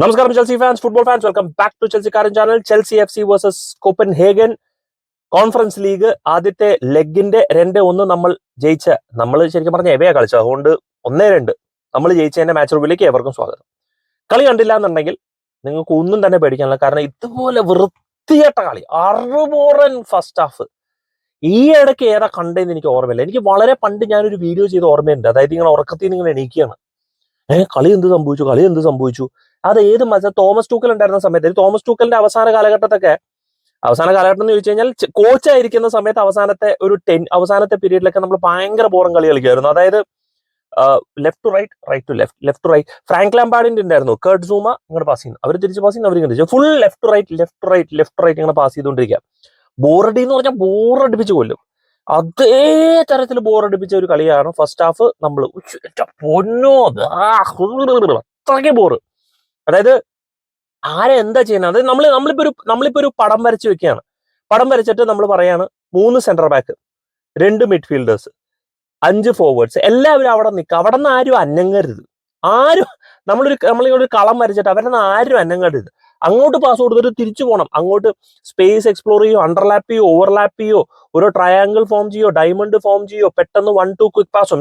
നമസ്കാരം Chelsea fans football fans welcome back to Chelsea കാരൻ channel Chelsea F C versus Copenhagen conference league ആദ്യത്തെ ലെഗിന്റെ രണ്ട് ഒന്ന് നമ്മൾ ജയിച്ച നമ്മൾ ശരിക്കും പറഞ്ഞ എവയാ കളിച്ചത്? അതുകൊണ്ട് ഒന്നേ രണ്ട് നമ്മൾ ജയിച്ചതിന്റെ മാച്ച് റൂമിലേക്ക് എവർക്കും സ്വാഗതം. കളി കണ്ടില്ല എന്നുണ്ടെങ്കിൽ നിങ്ങൾക്ക് ഒന്നും തന്നെ പേടിക്കാനില്ല. കാരണം ഇതുപോലെ വൃത്തികെട്ട കളി അറുപോറൻ ഫസ്റ്റ് ഹാഫ് ഈ ഇടയ്ക്ക് ഏതാ കണ്ടതെന്ന് എനിക്ക് ഓർമ്മയില്ല. എനിക്ക് വളരെ പണ്ട് ഞാനൊരു വീഡിയോ ചെയ്ത് ഓർമ്മയുണ്ട്. അതായത് ഇങ്ങനെ ഉറക്കത്തിൽ നിന്ന് എണീക്കുകയാണ്. ഏഹ് കളി എന്ത് സംഭവിച്ചു? കളി എന്ത് സംഭവിച്ചു? അത് ഏത് മത്സരം തോമസ് ടൂക്കൽ ഉണ്ടായിരുന്ന സമയത്ത് തോമസ് ടൂക്കലിന്റെ അവസാന കാലഘട്ടത്തൊക്കെ അവസാന കാലഘട്ടം എന്ന് ചോദിച്ചു കഴിഞ്ഞാൽ കോച്ച് ആയിരിക്കുന്ന സമയത്ത് അവസാനത്തെ ഒരു ടെൻ അവസാനത്തെ പീരീഡിലൊക്കെ നമ്മൾ ഭയങ്കര ബോറം കളി കളിക്കുമായിരുന്നു. അതായത് left to right right to left left to right Frank ലാംബാർഡിന്റെ ഉണ്ടായിരുന്നു. കേട്ട് സൂമ ഇങ്ങോട്ട് പാസ് ചെയ്യുന്നു. അവർ തിരിച്ച് പാസ് ചെയ്യുന്നു അവർ ഇങ്ങനെ full left right left right left right ഇങ്ങനെ പാസ് ചെയ്തുകൊണ്ടിരിക്കുക. ബോറടി എന്ന് പറഞ്ഞാൽ ബോറടിപ്പിച്ച് കൊല്ലും. അതേ തരത്തിൽ ബോറടിപ്പിച്ച ഒരു കളിയാണ് ഫസ്റ്റ് ഹാഫ് നമ്മൾ പൊന്നോ അത്രയ്ക്ക് ബോറ് അതായത് ആരെ എന്താ ചെയ്യുന്നത്? അതായത് നമ്മൾ നമ്മളിപ്പോ ഒരു നമ്മളിപ്പോ ഒരു പടം വരച്ച് വെക്കുകയാണ്. പടം വരച്ചിട്ട് നമ്മൾ പറയാണ് മൂന്ന് സെന്റർ ബാക്ക് രണ്ട് മിഡ്ഫീൽഡേഴ്സ് അഞ്ച് ഫോർവേഡ്സ് എല്ലാവരും അവിടെ നിൽക്കുക അവിടെ നിന്ന് ആരും അന്നങ്ങരുത് ആരും നമ്മളൊരു നമ്മളിങ്ങനെ ഒരു കളം വരച്ചിട്ട് അവരുടെ ആരും അനങ്ങരുത്. അങ്ങോട്ട് പാസ് കൊടുത്തിട്ട് തിരിച്ചു പോകണം അങ്ങോട്ട് സ്പേസ് എക്സ്പ്ലോർ ചെയ്യോ അണ്ടർലാപ്പ് ചെയ്യോ ഓവർലാപ്പ് ചെയ്യോ ഒരു ട്രയാങ്കിൾ ഫോം ചെയ്യോ ഡയമണ്ട് ഫോം ചെയ്യോ പെട്ടെന്ന് one two quick pass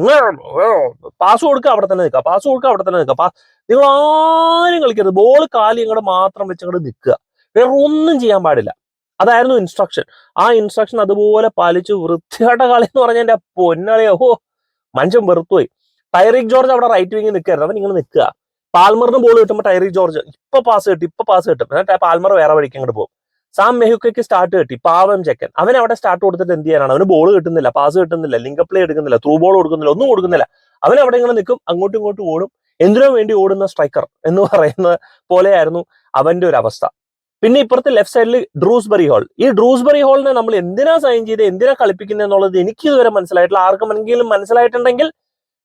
pass കൊടുക്കുക അവിടെ തന്നെ നിൽക്കുക. പാസ് കൊടുക്കുക അവിടെ തന്നെ നിൽക്കുക. നിങ്ങൾ ആരും കളിക്കരുത്. ബോൾ കാലി ഇങ്ങോട്ട് മാത്രം വെച്ച് അങ്ങോട്ട് നിൽക്കുക. വേറെ ഒന്നും ചെയ്യാൻ പാടില്ല. അതായിരുന്നു ഇൻസ്ട്രക്ഷൻ ആ ഇൻസ്ട്രക്ഷൻ അതുപോലെ പാലിച്ച് വൃത്തിയായിട്ട കളി എന്ന് പറഞ്ഞാൽ എന്റെ പൊന്നളിയോ. ഓ മനുഷ്യൻ വെറുത്തുപോയി. ടൈറിക് ജോർജ് അവിടെ റൈറ്റ് വിങ്ങിൽ നിൽക്കരുത് അവൻ ഇങ്ങനെ നിൽക്കുക. പാൽമറിന് ബോൾ കിട്ടുമ്പോൾ ടൈറി ജോർജ്. ഇപ്പൊ പാസ് കിട്ടും ഇപ്പൊ പാസ് കിട്ടും. പാൽമർ വേറെ വഴിക്ക് അങ്ങോട്ട് പോകും. സാം മെഹുക്കയ്ക്ക് സ്റ്റാർട്ട് കിട്ടി പാവം ചെക്കൻ. അവൻ അവിടെ സ്റ്റാർട്ട് കൊടുത്തിട്ട് എന്ത് ചെയ്യാനാണ്? അവന് ബോൾ കിട്ടുന്നില്ല പാസ് കിട്ടുന്നില്ല ലിങ്ക് പ്ലേ എടുക്കുന്നില്ല ത്രൂ ബോൾ കൊടുക്കുന്നില്ല ഒന്നും കൊടുക്കുന്നില്ല. അവൻ അവിടെ ഇങ്ങനെ നിൽക്കും അങ്ങോട്ടും ഇങ്ങോട്ടും ഓടും. എന്തിനോ വേണ്ടി ഓടുന്ന സ്ട്രൈക്കർ എന്ന് പറയുന്ന പോലെയായിരുന്നു അവന്റെ ഒരു അവസ്ഥ. പിന്നെ ഇപ്പുറത്തെ ലെഫ്റ്റ് സൈഡിൽ ഡ്രൂസ്ബറി ഹോൾ ഈ ഡ്രൂസ്ബറി ഹോളിനെ നമ്മൾ എന്തിനാ സൈൻ ചെയ്ത് എന്തിനാ കളിപ്പിക്കുന്നത് എന്നുള്ളത് എനിക്ക് ഇതുവരെ മനസ്സിലായിട്ടില്ല എന്തെങ്കിലും മനസ്സിലായിട്ടുണ്ടെങ്കിൽ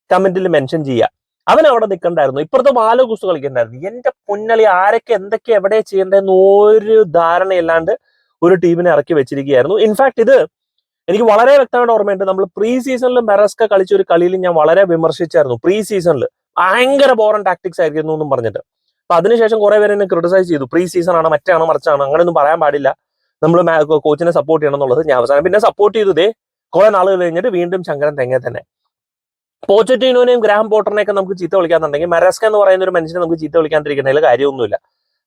കമന്റിൽ മെൻഷൻ ചെയ്യുക. അവൻ അവിടെ നിൽക്കണ്ടായിരുന്നു. ഇപ്പുറത്തെ ബാല കളിക്കണ്ടായിരുന്നു. എന്റെ പൊന്നളി ആരൊക്കെ എന്തൊക്കെ എവിടെ ചെയ്യേണ്ടതെന്ന് ഒരു ധാരണയില്ലാണ്ട് ഒരു ടീമിനെ ഇറക്കി വെച്ചിരിക്കുകയായിരുന്നു. ഇൻഫാക്ട് ഇത് എനിക്ക് വളരെ വ്യക്തമായിട്ട് ഓർമ്മയുണ്ട്. നമ്മൾ പ്രീ സീസണിൽ മെറസ്ക കളിച്ച ഒരു കളിയിൽ ഞാൻ വളരെ വിമർശിച്ചായിരുന്നു. പ്രീ സീസണിൽ ഭയങ്കര ബോറൻ ടാക്ടിക്സ് ആയിരിക്കുന്നു എന്നും പറഞ്ഞിട്ട്. അപ്പൊ അതിനുശേഷം കുറെ പേര് എന്നെ ക്രിട്ടിസൈസ് ചെയ്തു. പ്രീ സീസൺ ആണ് മറ്റാണ് മറിച്ചാണ് അങ്ങനെയൊന്നും പറയാൻ പാടില്ല. നമ്മൾ കോച്ചിനെ സപ്പോർട്ട് ചെയ്യണം എന്നുള്ളത് ഞാൻ അവസാനം പിന്നെ സപ്പോർട്ട് ചെയ്തു. ദേ കുറെ നാളുകൾ കഴിഞ്ഞിട്ട് വീണ്ടും ശങ്കരൻ തെങ്ങ തന്നെ. പോച്ചറ്റീനോനെയും ഗ്രാഹം പോട്ടറിനെയൊക്കെ നമുക്ക് ചീത്ത വിളിക്കാന്നുണ്ടെങ്കിൽ മരസ്ക എന്ന് പറയുന്ന ഒരു മനുഷ്യനെ നമുക്ക് ചീത്ത വിളിക്കാണ്ടിരിക്കുന്നതിൽ കാര്യമൊന്നുമില്ല.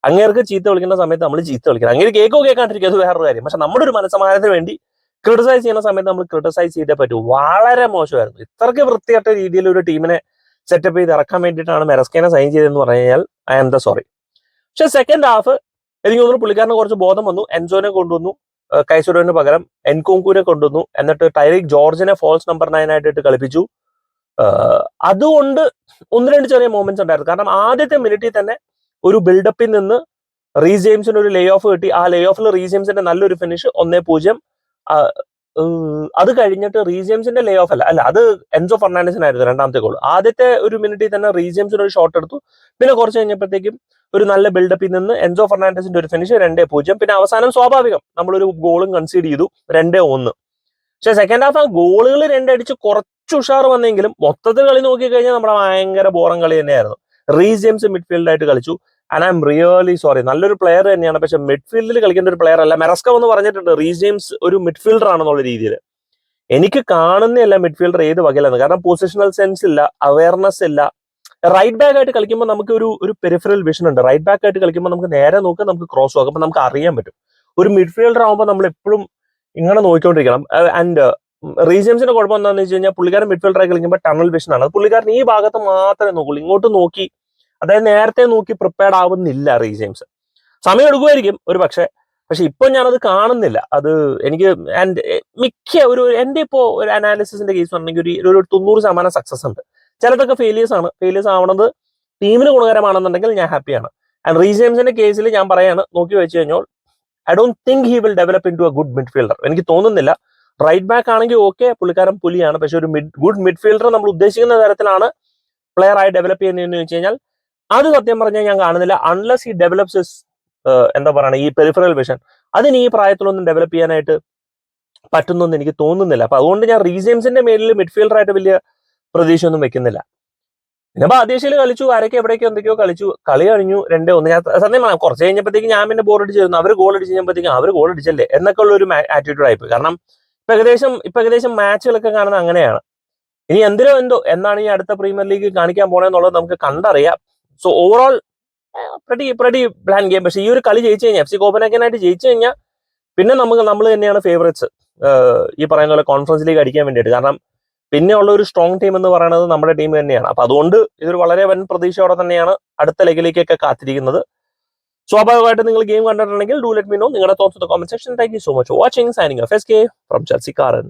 അങ്ങേർക്ക് ചീത്ത വിളിക്കുന്ന സമയത്ത് നമ്മൾ ചീത്ത വിളിക്കണം. അങ്ങനെ കേക്കോ കേൾക്കാണ്ടിരിക്കുക അത് വേറൊരു കാര്യം. പക്ഷെ നമ്മുടെ ഒരു മനസ്സമാനത്തിന് വേണ്ടി ക്രിട്ടിസൈസ് ചെയ്യുന്ന സമയത്ത് നമ്മൾ ക്രിട്ടിസൈസ് ചെയ്തേ പറ്റൂ. വളരെ മോശമായിരുന്നു. ഇത്രയ്ക്ക് വൃത്തിയായിട്ട രീതിയിൽ ഒരു ടീമിനെ സെറ്റപ്പ് ചെയ്ത് ഇറക്കാൻ വേണ്ടിയിട്ടാണ് മെറസ്കേനെ സൈൻ ചെയ്തതെന്ന് പറഞ്ഞു കഴിഞ്ഞാൽ ഐ ആം ദ സോറി പക്ഷെ സെക്കൻഡ് ഹാഫ് എനിക്ക് തോന്നുന്നു പുള്ളിക്കാരന് കുറച്ച് ബോധം വന്നു. എൻസോനെ കൊണ്ടുവന്നു. കൈസുരോന് പകരം എൻകോങ്കൂനെ കൊണ്ടുവന്നു. എന്നിട്ട് ടൈറിക് ജോർജിനെ ഫോൾസ് നമ്പർ നയൻ ആയിട്ട് കളിപ്പിച്ചു. അതുകൊണ്ട് ഒന്ന് രണ്ട് ചെറിയ മൂമെന്റ്സ് ഉണ്ടായിരുന്നു. കാരണം ആദ്യത്തെ മിനിറ്റിൽ തന്നെ ഒരു ബിൽഡപ്പിൽ നിന്ന് റീ ജെയിംസിന് ഒരു ലേ ഓഫ് കിട്ടി. ആ ലേ ഓഫിൽ റീ ജെയിംസിന്റെ നല്ലൊരു ഫിനിഷ് ഒന്നേ പൂജ്യം. അത് കഴിഞ്ഞിട്ട് റീ ജെയിംസിന്റെ ലേ ഓഫ് അല്ല അല്ല അത് എൻസോ ഫെർണാണ്ടസിനായിരുന്നു രണ്ടാമത്തെ ഗോൾ ആദ്യത്തെ ഒരു മിനിറ്റിൽ തന്നെ റീ ജെയിംസിന് ഒരു ഷോട്ട് എടുത്തു. പിന്നെ കുറച്ച് കഴിഞ്ഞപ്പോഴത്തേക്കും ഒരു നല്ല ബിൽഡപ്പിൽ നിന്ന് എൻസോ ഫെർണാണ്ടസിന്റെ ഒരു ഫിനിഷ് രണ്ടേ പൂജ്യം. പിന്നെ അവസാനം സ്വാഭാവികം നമ്മളൊരു ഗോളും കൺസീഡ് ചെയ്തു. രണ്ടേ ഒന്ന്. പക്ഷെ സെക്കൻഡ് ഹാഫ് ആ ഗോളുകൾ രണ്ടടിച്ച് കുറച്ച് ഉഷാർ വന്നെങ്കിലും മൊത്തത്തിൽ കളി നോക്കിക്കഴിഞ്ഞാൽ നമ്മുടെ ഭയങ്കര ബോറം കളി തന്നെയായിരുന്നു. റീ ജെയിംസ് മിഡ്ഫീൽഡായിട്ട് കളിച്ചു. And I'm really sorry നല്ലൊരു പ്ലെയർ തന്നെയാണ്. പക്ഷെ മിഡ്ഫീൽഡിൽ കളിക്കേണ്ട ഒരു പ്ലെയർ അല്ല. മെറസ്ക എന്ന് പറഞ്ഞിട്ടുണ്ട്. റീ ജെയിംസ് ഒരു മിഡ്ഫീൽഡർ ആണെന്നുള്ള രീതിയിൽ. എനിക്ക് കാണുന്നതല്ല മിഡ്ഫീൽഡർ ഏത് വകയിലാണ് കാരണം പൊസിഷണൽ സെൻസ് ഇല്ല അവയർനെസ് ഇല്ല. റൈറ്റ് ബാക്ക് ആയിട്ട് കളിക്കുമ്പോൾ നമുക്ക് ഒരു ഒരു പെരിഫറൽ വിഷൻ ഉണ്ട്. റൈറ്റ് ബാക്ക് ആയിട്ട് കളിക്കുമ്പോൾ നമുക്ക് നേരെ നോക്കുക നമുക്ക് ക്രോസ് നോക്കാം നമുക്ക് അറിയാൻ പറ്റും. ഒരു മിഡ്ഫീൽഡർ ആകുമ്പോൾ നമ്മൾ എപ്പോഴും ഇങ്ങനെ നോക്കിക്കൊണ്ടിരിക്കണം. ആൻഡ് റീജംസിന്റെ കുഴപ്പം എന്താണെന്ന് വെച്ച് കഴിഞ്ഞാൽ പുള്ളിക്കാരൻ മിഡ്ഫീൽഡറായി കളിക്കുമ്പോൾ ടണൽ വിഷൻ ആണ്. അത് പുള്ളിക്കാരൻ ഈ ഭാഗത്ത് മാത്രമേ നോക്കുള്ളൂ. ഇങ്ങോട്ട് നോക്കി അതായത് നേരത്തെ നോക്കി പ്രിപ്പയർഡ് ആവുന്നില്ല റീജെയിംസ്. സമയം എടുക്കുമായിരിക്കും ഒരു പക്ഷേ. പക്ഷെ ഇപ്പൊ ഞാനത് കാണുന്നില്ല. അത് എനിക്ക് മിക്ക ഒരു എന്റെ ഇപ്പോ ഒരു അനാലിസിസിന്റെ കേസ് പറഞ്ഞെങ്കിൽ ഒരു ഒരു തൊണ്ണൂറ് ശതമാനം സക്സസ് ഉണ്ട്. ചിലതൊക്കെ ഫെയിലിയേഴ്സ് ആണ്. ഫെയിലിയേഴ്സ് ആവണത് ടീമിന് ഗുണകരമാണെന്നുണ്ടെങ്കിൽ ഞാൻ ഹാപ്പിയാണ് ആൻഡ് റീജെയിംസിന്റെ കേസിൽ ഞാൻ പറയാണ് നോക്കി വെച്ച് കഴിഞ്ഞാൽ I don't think he will develop into a good midfielder എനിക്ക് തോന്നുന്നില്ല. റൈറ്റ് ബാക്ക് ആണെങ്കിൽ ഓക്കെ പുള്ളിക്കാരൻ പുലിയാണ്. പക്ഷെ ഒരു മിഡ് ഗുഡ് മിഡ്ഫീൽഡർ നമ്മൾ ഉദ്ദേശിക്കുന്ന തരത്തിലാണ് പ്ലെയർ ആയി ഡെവലപ്പ് ചെയ്യുന്നതെന്ന് വെച്ച് കഴിഞ്ഞാൽ അത് സത്യം പറഞ്ഞാൽ ഞാൻ കാണുന്നില്ല. അൺലെസ് ഈ ഡെവലപ്സ് എന്താ പറയുക ഈ പെരിഫറൽ വിഷൻ അതിന് ഈ പ്രായത്തിലൊന്നും ഡെവലപ്പ് ചെയ്യാനായിട്ട് പറ്റുന്നൊന്നും എനിക്ക് തോന്നുന്നില്ല. അപ്പൊ അതുകൊണ്ട് ഞാൻ റീജെയിംസിന്റെ മേലിൽ മിഡ്ഫീൽഡർ ആയിട്ട് വലിയ പ്രതീക്ഷയൊന്നും വെക്കുന്നില്ല. പിന്നെ ബാദേശയിൽ കളിച്ചു ആരൊക്കെ എവിടേക്ക് എന്തൊക്കെയോ കളിച്ചു കളി കഴിഞ്ഞു രണ്ടേ ഒന്ന്. ഞാൻ സത്യം കുറച്ച് കഴിഞ്ഞപ്പോഴത്തേക്ക് ഞാൻ പിന്നെ ബോൾ അടിച്ചിരുന്നു അവർ ഗോൾ അടിച്ച് കഴിഞ്ഞപ്പോഴത്തേക്കും അവർ ഗോൾ അടിച്ചല്ലേ? എന്നൊക്കെ ഉള്ള ഒരു ആറ്റിറ്റ്യൂഡ് ആയിപ്പോയി. കാരണം ഇപ്പൊ ഏകദേശം ഇപ്പൊ ഏകദേശം മാച്ചുകളൊക്കെ കാണുന്നത് അങ്ങനെയാണ്. ഇനി എന്തിനോ എന്തോ എന്നാണ് ഈ അടുത്ത പ്രീമിയർ ലീഗ് കാണിക്കാൻ പോണെന്നുള്ളത് നമുക്ക് കണ്ടറിയാം. So overall pretty pretty plan game പക്ഷേ ഈ ഒരു കളി ജയിച്ചു കഴിഞ്ഞാൽ എഫ് സി കോപ്പനേക്കനായിട്ട് ജയിച്ചു കഴിഞ്ഞാൽ പിന്നെ നമുക്ക് നമ്മൾ തന്നെയാണ് ഫേവറേറ്റ്സ് ഈ പറയുന്ന പോലെ കോൺഫറൻസ് ലീഗ് അടിക്കാൻ വേണ്ടിയിട്ട്. കാരണം പിന്നെ ഉള്ള ഒരു സ്ട്രോങ് ടീം എന്ന് പറയുന്നത് നമ്മുടെ ടീം തന്നെയാണ്. അപ്പൊ അതുകൊണ്ട് ഇതൊരു വളരെ വൻ പ്രതീക്ഷയോടെ തന്നെയാണ് അടുത്ത ലെഗിലേക്കൊക്കെ കാത്തിരിക്കുന്നത്. സ്വാഭാവികമായിട്ട് നിങ്ങൾ ഗെയിം കണ്ടിട്ടുണ്ടെങ്കിൽ ഡു ലെറ്റ് മീ നോ നിങ്ങളുടെ thoughts comment section thank you so much watching signing F S K from ചർച്ചി കാരൻ